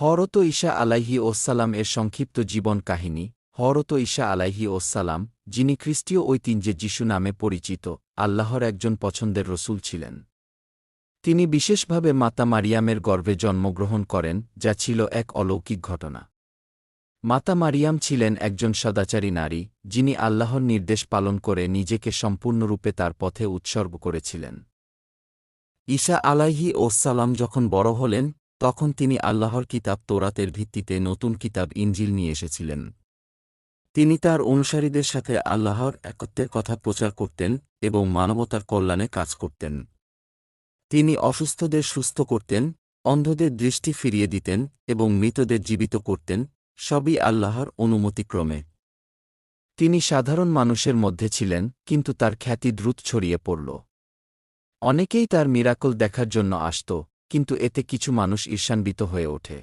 হরত ঈশা আলাইহি ওসালাম এর সংক্ষিপ্ত জীবন কাহিনী, হরত ঈশা আলাইহি ওসালাম যিনি খ্রিস্টীয় ঐতিহ্যে যিশু নামে পরিচিত, আল্লাহর একজন পছন্দের রসুল ছিলেন। তিনি বিশেষভাবে মাতা মারিয়ামের গর্ভে জন্মগ্রহণ করেন, যা ছিল এক অলৌকিক ঘটনা। মাতা মারিয়াম ছিলেন একজন সদাচারী নারী, যিনি আল্লাহর নির্দেশ পালন করে নিজেকে সম্পূর্ণরূপে তার পথে উৎসর্গ করেছিলেন। ঈশা আলাইহি ওসালাম যখন বড় হলেন তখন তিনি আল্লাহর কিতাব তোরাতের ভিত্তিতে নতুন কিতাব ইঞ্জিল নিয়ে এসেছিলেন। তিনি তার অনুসারীদের সাথে আল্লাহর একত্বের কথা প্রচার করতেন এবং মানবতার কল্যাণে কাজ করতেন। তিনি অসুস্থদের সুস্থ করতেন, অন্ধদের দৃষ্টি ফিরিয়ে দিতেন এবং মৃতদের জীবিত করতেন, সবই আল্লাহর অনুমতিক্রমে। তিনি সাধারণ মানুষের মধ্যে ছিলেন, কিন্তু তার খ্যাতি দ্রুত ছড়িয়ে পড়ল। অনেকেই তার মিরাকল দেখার জন্য আসত কিন্তু এতে কিছু মানুষ ঈর্ষান্বিত হয়ে ওঠে।